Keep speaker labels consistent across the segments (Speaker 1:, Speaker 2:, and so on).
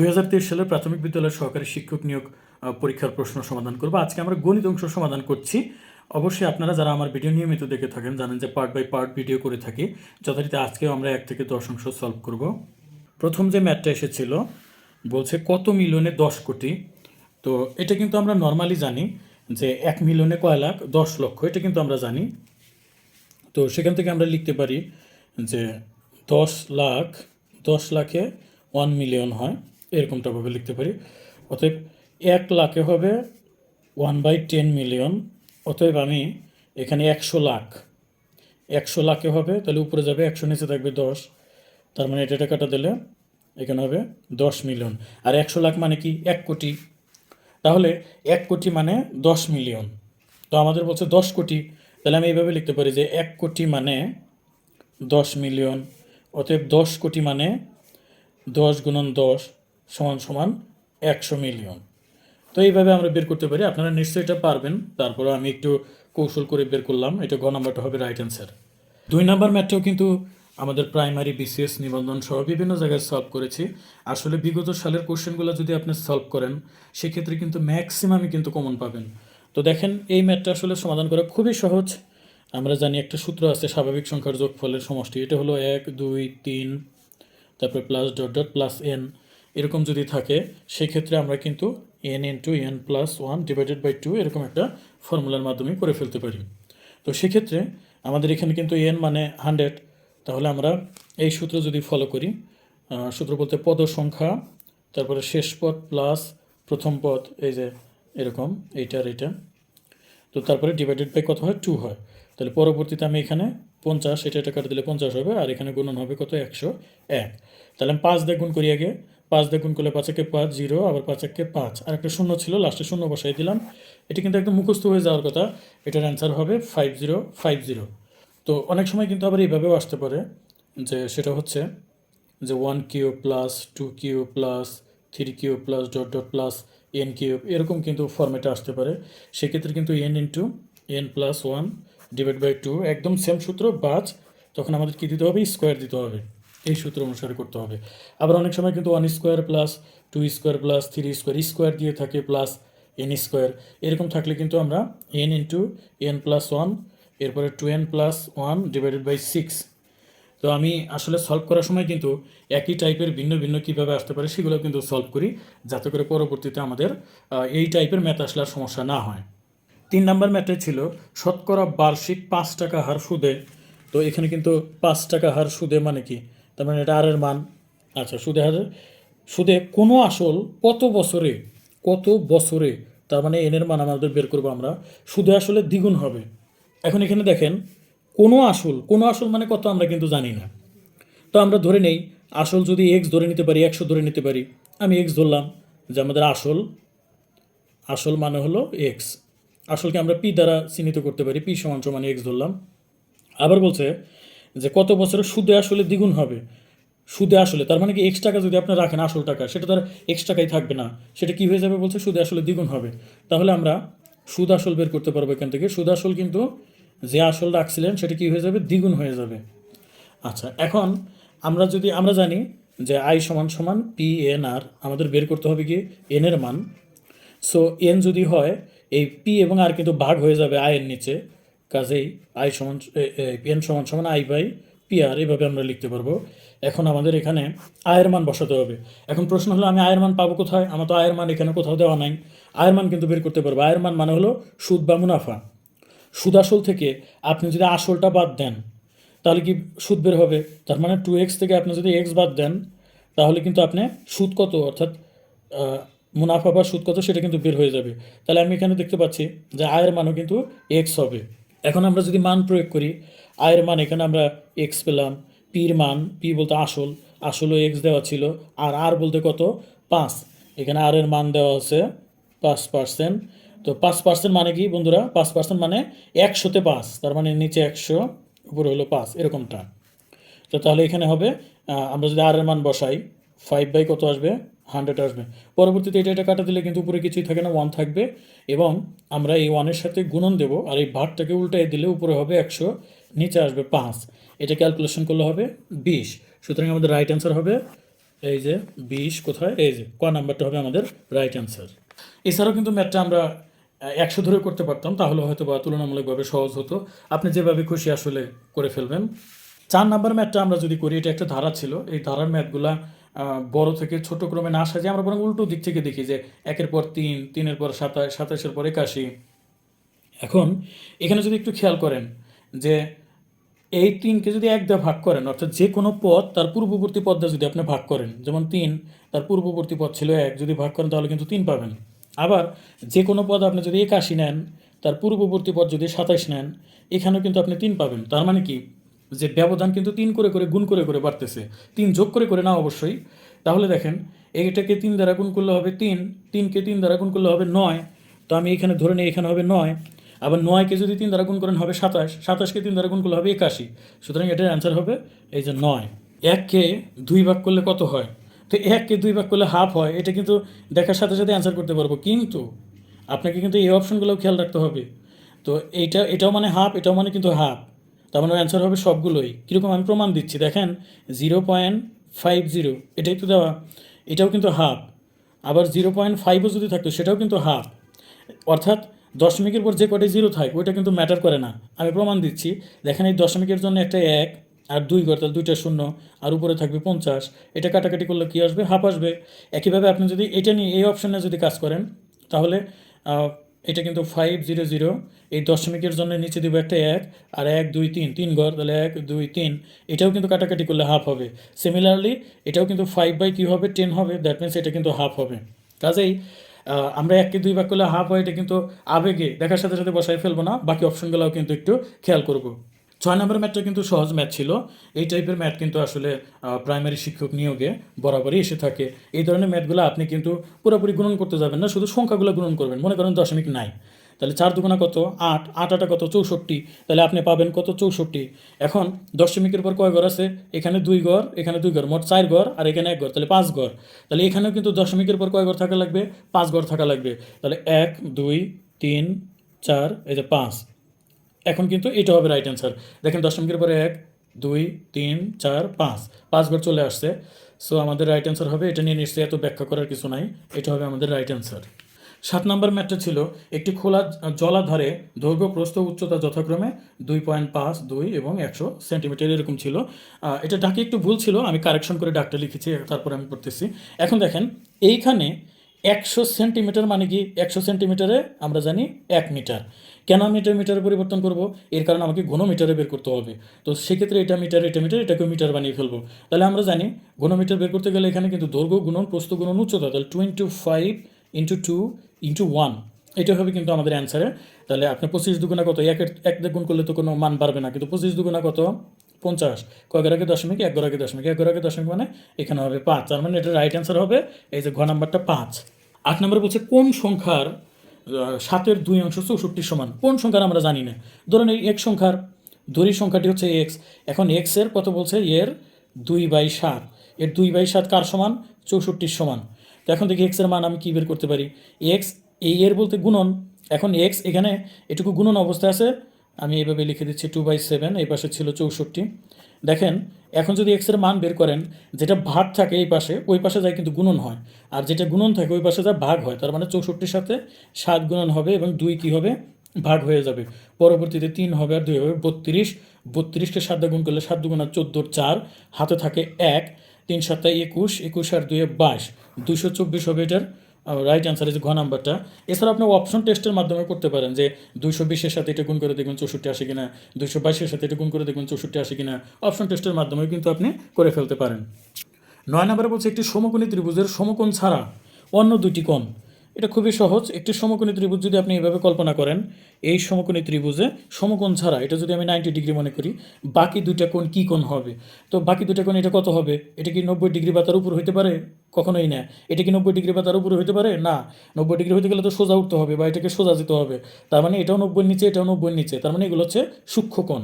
Speaker 1: দু হাজার তেইশ সালের প্রাথমিক বিদ্যালয়ের সহকারী শিক্ষক নিয়োগ পরীক্ষার প্রশ্ন সমাধান করব। আজকে আমরা গণিত অংশ সমাধান করছি। অবশ্যই আপনারা যারা আমার ভিডিও নিয়মিত দেখে থাকেন, জানেন যে পার্ট বাই পার্ট ভিডিও করে থাকি। যথারীতি আজকেও আমরা এক থেকে দশ অংশ সলভ করব। প্রথম যে ম্যাথটা এসেছিল, বলছে কত মিলিয়নে দশ কোটি? তো এটা কিন্তু আমরা নর্মালি জানি যে এক মিলিয়নে কয় লাখ? দশ লক্ষ। এটা কিন্তু আমরা জানি। তো সেখান থেকে আমরা লিখতে পারি যে দশ লাখ, দশ লাখে ওয়ান মিলিয়ন হয়। এরকমটাভাবে লিখতে পারি। অতএব এক লাখে হবে ওয়ান বাই টেন মিলিয়ন অতএব আমি এখানে একশো লাখ, একশো লাখে হবে, তাহলে উপরে যাবে একশো, নিচে থাকবে দশ, তার মানে এটা টাকাটা দিলে এখানে হবে দশ মিলিয়ন আর একশো লাখ মানে কি? এক কোটি। তাহলে এক কোটি মানে দশ মিলিয়ন তো আমাদের বলছে দশ কোটি। তাহলে আমি এইভাবে লিখতে পারি যে এক কোটি মানে দশ মিলিয়ন অতএব দশ কোটি মানে দশ গুণন দশ সমান সমান একশো মিলিয়ন। তো এইভাবে আমরা বের করতে পারি। আপনারা নিশ্চয়ই এটা পারবেন। তারপরে আমি একটু কৌশল করে বের করলাম। এটা ঘ নাম্বারটা হবে রাইট অ্যান্সার দুই নাম্বার ম্যাথটাও কিন্তু আমাদের প্রাইমারি বিসিএস নিবন্ধন সহ বিভিন্ন জায়গায় সলভ করেছি। আসলে বিগত সালের কোশ্চেনগুলো যদি আপনি সলভ করেন, সেক্ষেত্রে কিন্তু ম্যাক্সিমামই কিন্তু কমন পাবেন। তো দেখেন, এই ম্যাথটা আসলে সমাধান করা খুবই সহজ। আমরা জানি একটা সূত্র আছে, স্বাভাবিক সংখ্যার যোগফলের সমষ্টি। এটা হলো এক, দুই, তিন, তারপরে plus dot dot plus N এরকম যদি থাকে, সেক্ষেত্রে আমরা কিন্তু N N two N plus one divided by two এরকম একটা ফর্মুলার মাধ্যমে করে ফেলতে পারি। তো সেক্ষেত্রে আমাদের এখানে কিন্তু এন মানে হান্ড্রেড তাহলে আমরা এই সূত্র যদি ফলো করি সূত্র বলতে পদ সংখ্যা, তারপরে শেষ পদ প্লাস প্রথম পদ, এই যে এরকম, এইটা আর এটা তো তারপরে ডিভাইডেড বাই কত হয়? টু হয়। তাহলে পরবর্তীতে আমি এখানে পঞ্চাশ, এটা এটা কাটে দিলে পঞ্চাশ হবে, আর এখানে গুণন হবে কত? একশো এক। তাহলে আমি পাঁচ দিয়ে গুণ করি আগে। পাঁচ দিয়ে গুণ করলে পাঁচ একে পাঁচ, জিরো, আবার পাঁচ একে পাঁচ। আর একটা শূন্য ছিল লাস্টে শূন্য বসাই দিলাম। এটা কিন্তু একদম মুখস্থ হয়ে যাওয়ার কথা। এটার অ্যান্সার হবে ফাইভ জিরো ফাইভ জিরো তো অনেক সময় কিন্তু আবার এইভাবেও আসতে পারে যে সেটা হচ্ছে যে one Q plus two Q plus three Q plus dot dot plus N cube এরকম কিন্তু ফর্মেটে আসতে পারে। সেক্ষেত্রে কিন্তু N into N plus one divide by two একদম সেম সূত্র বাজ তখন আমাদের কী দিতে হবে? স্কোয়ার দিতে হবে। এই সূত্র অনুসারে করতে হবে। আবার অনেক সময় কিন্তু one square plus two square plus three square square দিয়ে থাকে প্লাস এন স্কোয়ার এরকম থাকলে কিন্তু আমরা N into N plus one এরপরে two N plus one divided by six তো আমি আসলে সলভ করার সময় কিন্তু একই টাইপের ভিন্ন ভিন্ন কীভাবে আসতে পারে সেগুলো কিন্তু সলভ করি, যাতে করে পরবর্তীতে আমাদের এই টাইপের ম্যাথ আসলে সমস্যা না হয়। তিন নাম্বার ম্যাথে ছিল শতকরা বার্ষিক পাঁচ টাকা হার সুদে। তো এখানে কিন্তু পাঁচ টাকা হার সুদে মানে কি? তার মানে এটা আরের মান। আচ্ছা সুদে হারে সুদে কোনো আসল কত বছরে কত বছরে, তার মানে এনের মান আমাদের বের করব আমরা। সুদে আসলে দ্বিগুণ হবে। এখন এখানে দেখেন, কোনো আসল কোনো আসল মানে কত আমরা কিন্তু জানি না। তো আমরা ধরে নেই, আসল যদি এক্স ধরে নিতে পারি, একশো ধরে নিতে পারি, আমি এক্স ধরলাম যে আমাদের আসল আসল মানে হলো এক্স আসলকে আমরা পি দ্বারা চিহ্নিত করতে পারি পি সমান সমান এক্স ধরলাম। আবার বলছে যে কত বছরে সুদে আসলে দ্বিগুণ হবে। সুদে আসলে, তার মানে কি এক্স টাকা যদি আপনি রাখেন, আসল টাকা, সেটা তার এক্স টাকাই থাকবে না। সেটা কি হয়ে যাবে বলছে? সুদে আসলে দ্বিগুণ হবে। তাহলে আমরা সুদ আসল বের করতে পারব এখান থেকে। সুদ আসল কিন্তু যে আসল রাখছিলেন, সেটা কি হয়ে যাবে? দ্বিগুণ হয়ে যাবে। আচ্ছা এখন আমরা যদি, আমরা জানি যে আই সমান সমান পি এন আর আমাদের বের করতে হবে কি এন এর মান। সো এন যদি হয়, এই পি এবং আর কিন্তু ভাগ হয়ে যাবে আয়ের নিচে। কাজেই আই সমান এন সমান সমান আই বাই পি আর এইভাবে আমরা লিখতে পারব। এখন আমাদের এখানে আয়ের মান বসাতে হবে। এখন প্রশ্ন হলো, আমি আয়ের মান পাবো কোথায়? আমার তো আয়ের মান এখানে কোথাও দেওয়া নাই। আয়ের মান কিন্তু বের করতে পারব। আয়ের মান মানে হলো সুদ বা মুনাফা। সুদ আসল থেকে আপনি যদি আসলটা বাদ দেন, তাহলে কি সুদ বের হবে? তার মানে টু এক্স থেকে আপনি যদি এক্স বাদ দেন, তাহলে কিন্তু আপনি সুদ কত? অর্থাৎ মুনাফা বা সুদ কত, সেটা কিন্তু বের হয়ে যাবে। তাহলে আমি এখানে দেখতে পাচ্ছি যে আয়ের মানও কিন্তু এক্স হবে। এখন আমরা যদি মান প্রয়োগ করি আয়ের মান এখানে আমরা এক্স পেলাম পির মান পি বলতে আসল আসলও এক্স দেওয়া ছিল, আর আর বলতে কত? পাঁচ। এখানে আর এর মান দেওয়া আছে পাঁচ পার্সেন্ট তো পাঁচ পার্সেন্ট মানে কি বন্ধুরা? পাঁচ পার্সেন্ট মানে একশোতে পাঁচ, তার মানে নিচে একশো, উপরে হলো পাঁচ, এরকমটা। তো তাহলে এখানে হবে আমরা যদি আর এর মান বসাই ফাইভ বাই কত আসবে? হান্ড্রেড আসবে। পরবর্তীতে এটা এটা কাটা দিলে কিন্তু উপরে কিছুই থাকে না ওয়ান থাকবে। এবং আমরা এই ওয়ানের সাথে গুণন দেব আর এই ভাগটাকে উল্টাই দিলে উপরে হবে একশো, নিচে আসবে পাঁচ। এটা ক্যালকুলেশন করলে হবে বিশ। সুতরাং আমাদের রাইট অ্যান্সার হবে এই যে বিশ কোথায়? এই যে, ক নাম্বারটা হবে আমাদের রাইট অ্যান্সার এছাড়াও কিন্তু ম্যাথটা আমরা একশো ধরে করতে পারতাম, তাহলে হয়তো বা তুলনামূলকভাবে সহজ হতো। আপনি যেভাবে খুশি আসলে করে ফেলবেন। চার নাম্বার ম্যাথটা আমরা যদি করি, এটা একটা ধারা ছিল। এই ধারার ম্যাথগুলা বড় থেকে ছোট ক্রমে না সাজে আমরা বরং উল্টো দিক থেকে দেখি যে একের পর তিন, তিনের পর সাতাশ সাতাশের পর একাশি। এখন এখানে যদি একটু খেয়াল করেন যে এই তিনকে যদি এক দিয়ে ভাগ করেন, অর্থাৎ যে কোনো পদ তার পূর্ববর্তী পদটা যদি আপনি ভাগ করেন, যেমন তিন, তার পূর্ববর্তী পদ ছিল এক, যদি ভাগ করেন তাহলে কিন্তু তিন পাবেন। আবার যে কোনো পদ আপনি যদি একাশি নেন, তার পূর্ববর্তী পদ যদি সাতাশ নেন, এখানেও কিন্তু আপনি তিন পাবেন। তার মানে কি? যে ব্যবধান কিন্তু তিন করে করে, গুণ করে করে বাড়তেছে। তিন যোগ করে করে না অবশ্যই। তাহলে দেখেন এইটাকে তিন দ্বারা গুণ করলে হবে তিন, তিনকে তিন দ্বারা গুণ করলে হবে নয়। তো আমি এখানে ধরে নিই, এখানে হবে নয়। আবার নয়কে যদি তিন দ্বারা গুণ করেন হবে সাতাশ, সাতাশকে তিন দ্বারা গুণ করলে হবে একাশি। সুতরাং এটার অ্যান্সার হবে এই যে নয়। এককে দুই ভাগ করলে কত হয়? তো এককে দুই ভাগ করলে হাফ হয়। এটা কিন্তু দেখার সাথে সাথে অ্যান্সার করতে পারব। কিন্তু আপনাকে কিন্তু এই অপশনগুলোও খেয়াল রাখতে হবে। তো এইটা, এটাও মানে হাফ এটাও মানে কিন্তু হাফ তার মানে অ্যান্সার হবে সবগুলোই। কীরকম আমি প্রমাণ দিচ্ছি, দেখেন জিরো পয়েন্ট ফাইভ জিরো এটাই তো দেওয়া। এটাও কিন্তু হাফ আবার জিরো পয়েন্ট ফাইভও যদি থাকতো, সেটাও কিন্তু হাফ অর্থাৎ দশমিকের পর যে কটি জিরো থাকে, ওইটা কিন্তু ম্যাটার করে না। আমি প্রমাণ দিচ্ছি, দেখেন এই দশমিকের জন্য একটা এক আর দুই ঘর তাহলে দুইটা শূন্য, আর উপরে থাকবে পঞ্চাশ। এটা কাটাকাটি করলে কী আসবে? হাফ আসবে। একইভাবে আপনি যদি এটা নিয়ে এই অপশানে যদি কাজ করেন, তাহলে এটা কিন্তু ফাইভ জিরো জিরো এই দশমিকের জন্য নিচে দেবো একটা এক, আর এক, দুই, তিন তিন ঘর তাহলে এক, দুই, তিন। এটাও কিন্তু কাটাকাটি করলে হাফ হবে। সিমিলারলি এটাও কিন্তু ফাইভ বাই কী হবে টেন হবে দ্যাট মিনস এটা কিন্তু হাফ হবে। কাজেই আমরা এককে দুই ভাগ করলে হাফ হয়, এটা কিন্তু আবেগে, দেখার সাথে সাথে বসাই ফেলব না, বাকি অপশনগুলোও কিন্তু একটু খেয়াল করব। ছয় নম্বর ম্যাটটা কিন্তু সহজ ম্যাথ ছিল। এই টাইপের ম্যাথ কিন্তু আসলে প্রাইমারি শিক্ষক নিয়োগে বরাবরই এসে থাকে। এই ধরনের ম্যাথগুলো আপনি কিন্তু পুরোপুরি গুণন করতে যাবেন না, শুধু সংখ্যাগুলো গুণন করবেন। মনে করেন দশমিক নাই। তাহলে চার দুগুণা কত? আট। আট আটা কত? চৌষট্টি। তাহলে আপনি পাবেন কত? চৌষট্টি। এখন দশমিকের পর কয় ঘর আছে? এখানে দুই ঘর, এখানে দুই ঘর, মোট চার ঘর, আর এখানে এক ঘর। তাহলে পাঁচ ঘর। তাহলে এখানেও কিন্তু দশমিকের পর কয় ঘর থাকা লাগবে? পাঁচ ঘর থাকা লাগবে। তাহলে এক, দুই, তিন, চার, এই যে পাঁচ। এখন কিন্তু এটা হবে রাইট অ্যান্সার দেখেন দশমিকের পরে এক, দুই, তিন, চার, পাঁচ। পাঁচ ঘর চলে আসছে। সো আমাদের রাইট অ্যান্সার হবে, এটা নিয়ে নিশ্চয়ই এত ব্যাখ্যা করার কিছু নাই, এটা হবে আমাদের রাইট অ্যান্সার সাত নম্বর ম্যাটটা ছিল, একটি খোলা জলাধারে দৈর্ঘ্য, প্রস্থ, উচ্চতা যথাক্রমে দুই পয়েন্ট পাঁচ, দুই এবং একশো সেন্টিমিটার এরকম ছিল। এটা ডাকে একটু ভুল ছিল, আমি কারেকশন করে ডাকটা লিখেছি, তারপরে আমি পড়তেছি। এখন দেখেন, এইখানে একশো সেন্টিমিটার মানে কি? একশো সেন্টিমিটারে আমরা জানি এক মিটার কেন আমি এটা মিটারে পরিবর্তন করব? এর কারণে আমাকে ঘনমিটারে বের করতে হবে। তো সেক্ষেত্রে এটা মিটার এটা মিটার এটাকে মিটার বানিয়ে ফেলব। তাহলে আমরা জানি ঘনমিটার বের করতে গেলে এখানে কিন্তু দৈর্ঘ্য, গুণন, প্রস্থ, গুণন, উচ্চতা, তাহলে two into five into two into one এটা হবে কিন্তু আমাদের অ্যান্সারে তাহলে আপনি পঁচিশ দুগুণা কত? এক এক গুণ করলে তো কোনো মান বাড়বে না। কিন্তু পঁচিশ দুগুণা কত? পঞ্চাশ। কয় আগে দশমিক, এক আগে দশমিক। এক আগে দশমিক মানে এখানে হবে পাঁচ। তার মানে এটা রাইট অ্যান্সার হবে এই যে ঘ নাম্বারটা পাঁচ। আট নম্বর বলছে কোন সংখ্যার সাতের দুই অংশ চৌষট্টির সমান। কোন সংখ্যার আমরা জানি না। ধরুন এই এক সংখ্যার দড়ি সংখ্যাটি হচ্ছে এক্স এখন এক্সের কত বলছে? এর দুই বাই সাত। এর দুই বাই সাত কার সমান? চৌষট্টির সমান। তো এখন দেখি এক্সের মান আমি কী বের করতে পারি? এক্স এই এর বলতে গুণন। এখন এক্স এখানে এটুকু গুণন অবস্থায় আছে। আমি এইভাবে লিখে দিচ্ছি টু বাই সেভেন এই পাশে ছিল চৌষট্টি। দেখেন, এখন যদি এক্সের মান বের করেন, যেটা ভাগ থাকে এই পাশে, ওই পাশে যায় কিন্তু গুণন হয়। আর যেটা গুণন থাকে, ওই পাশে যা ভাগ হয়। তার মানে চৌষট্টির সাথে সাত গুণন হবে এবং দুই কী হবে? ভাগ হয়ে যাবে। পরবর্তীতে তিন হবে আর দুই হবে বত্রিশ। বত্রিশকে সাত গুণ করলে সাত দুগুণা চোদ্দোর চার। হাতে থাকে এক। তিন সাতটা একুশ। একুশ আর দুয়ে বাইশ। দুশো চব্বিশ হবে এটার রাইট অ্যান্সার ইজ ঘ নাম্বারটা এছাড়া আপনি অপশন টেস্টের মাধ্যমে করতে পারেন যে দুইশো বিশের সাথে এটা গুণ করে দেখুন চৌষট্টি আসে কিনা দুশো বাইশের সাথে এটা গুণ করে দেখুন চৌষট্টি আসে কিনা। অপশন টেস্টের মাধ্যমে কিন্তু আপনি করে ফেলতে পারেন। নয় নম্বরে বলছে একটি সমকোণী ত্রিভুজের সমকোণ ছাড়া অন্য দুটি কোণ। এটা খুবই সহজ। একটি সমকোণী ত্রিভুজ যদি আপনি এভাবে কল্পনা করেন, এই সমকোণী ত্রিভুজে সমকোণ ছাড়া, এটা যদি আমি নাইনটি ডিগ্রি মনে করি, বাকি দুইটা কোণ কী কোণ হবে? তো বাকি দুইটা কোণ এটা কত হবে? এটা কি নব্বই ডিগ্রি বা তার উপর হইতে পারে? কখনোই না। এটা কি নব্বই ডিগ্রি বা তার উপরে হইতে পারে? না। নব্বই ডিগ্রি হইতে গেলে তো সোজা উঠতে হবে বা এটাকে সোজা যেতে হবে। তার মানে এটাও নব্বই নিচে, এটাও নব্বই নিচে। তার মানে এগুলো হচ্ছে সূক্ষ্মকোণ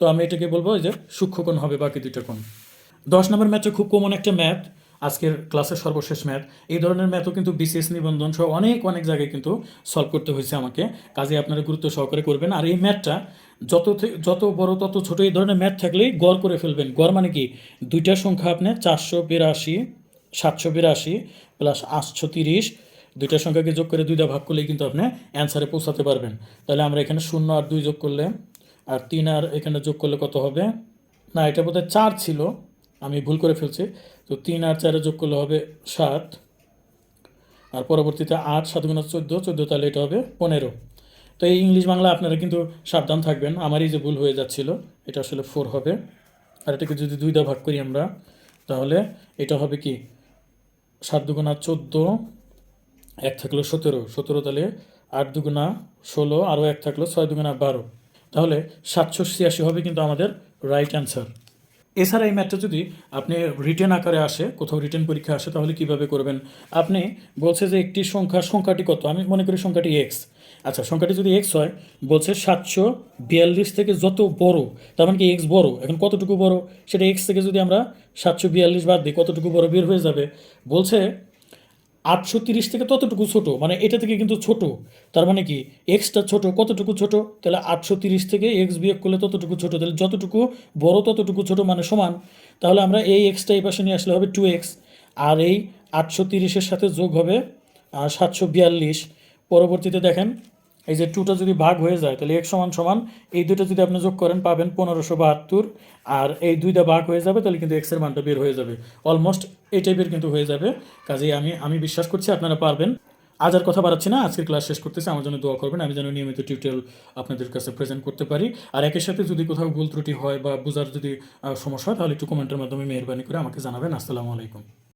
Speaker 1: তো আমি এটাকে বলব যে সূক্ষ্মকোণ হবে বাকি দুইটা কোণ। দশ নম্বর ম্যাথটা খুব কমন একটা ম্যাথ আজকের ক্লাসের সর্বশেষ ম্যাথ। এই ধরনের ম্যাথও কিন্তু বিসিএস নিবন্ধন সহ অনেক অনেক জায়গায় কিন্তু সলভ করতে হয়েছে আমাকে। কাজে আপনারা গুরুত্ব সহকারে করবেন। আর এই ম্যাথটা যত যত বড়, তত ছোট এই ধরনের ম্যাথ থাকলেই গড় করে ফেলবেন। গড় মানে কি? দুইটা সংখ্যা আপনি চারশো বিরাশি, সাতশো বিরাশি প্লাস আটশো তিরিশ দুইটা সংখ্যাকে যোগ করে দুইটা ভাগ করলেই কিন্তু আপনি অ্যান্সারে পৌঁছাতে পারবেন। তাহলে আমরা এখানে শূন্য আর দুই যোগ করলে, আর তিন আর এখানে যোগ করলে কত হবে? না, এটা বোধহয় চার ছিল। আমি ভুল করে ফেলছি। তো তিন আর চারে যোগ করলে হবে সাত। আর পরবর্তীতে আট, সাত গুণা চোদ্দ চোদ্দ তাহলে এটা হবে পনেরো। তো এই ইংলিশ বাংলা আপনারা কিন্তু সাবধান থাকবেন, আমারই যে ভুল হয়ে যাচ্ছিল, এটা আসলে ফোর হবে। আর এটাকে যদি দুইটা ভাগ করি আমরা, তাহলে এটা হবে কি? সাত দুগুণা চোদ্দ, এক থাকল সতেরো। সতেরো তাহলে আট দুগুণা ষোলো, আরও এক থাকল ছয় দুগুণা বারো। তাহলে সাতশো ছিয়াশি হবে কিন্তু আমাদের রাইট অ্যান্সার এছাড়া এই ম্যাথটা যদি আপনি রিটেন আকারে আসে, কোথাও রিটেন পরীক্ষা আসে, তাহলে কীভাবে করবেন? আপনি বলছে যে একটি সংখ্যা, সংখ্যাটি কত? আমি মনে করি সংখ্যাটি এক্স আচ্ছা সংখ্যাটি যদি এক্স হয়, বলছে সাতশো বিয়াল্লিশ থেকে যত বড়, তার মানে কি এক্স বড়? এখন কতটুকু বড়? সেটা এক্স থেকে যদি আমরা সাতশো বিয়াল্লিশ বাদ দিই, কতটুকু বড় বের হয়ে যাবে? বলছে আটশো তিরিশ থেকে ততটুকু ছোট মানে এটা থেকে কিন্তু ছোট। তার মানে কি? এক্সটা ছোট, কতটুকু ছোট? তাহলে আটশো তিরিশ থেকে এক্স বিয়োগ করলে ততটুকু ছোট। তাহলে যতটুকু বড়, ততটুকু ছোট মানে সমান। তাহলে আমরা এই এক্সটা এই পাশে নিয়ে আসলে হবে টু এক্স আর এই আটশো তিরিশের সাথে যোগ হবে সাতশো বিয়াল্লিশ। পরবর্তীতে দেখেন এই যে টুটা যদি ভাগ হয়ে যায়, তাহলে এক সমান সমান এই দুটো যদি আপনি যোগ করেন পাবেন পনেরোশো বাহাত্তর। আর এই দুইটা ভাগ হয়ে যাবে, তাহলে কিন্তু এক্সের মানটা বের হয়ে যাবে। অলমোস্ট এই টাইপের কিন্তু হয়ে যাবে। কাজেই আমি আমি বিশ্বাস করছি আপনারা পারবেন। আজ আর কথা বাড়াচ্ছি না, আজকের ক্লাস শেষ করতেছি। আমার জন্য দোয়া করবেন, আমি যেন নিয়মিত টিউটোরিয়াল আপনাদের কাছে প্রেজেন্ট করতে পারি। আর একের সাথে যদি কোথাও ভুল ত্রুটি হয় বা বোঝার যদি সমস্যা হয়, তাহলে একটু কমেন্টের মাধ্যমে মেহরবানি করে আমাকে জানাবেন। আসসালামু আলাইকুম।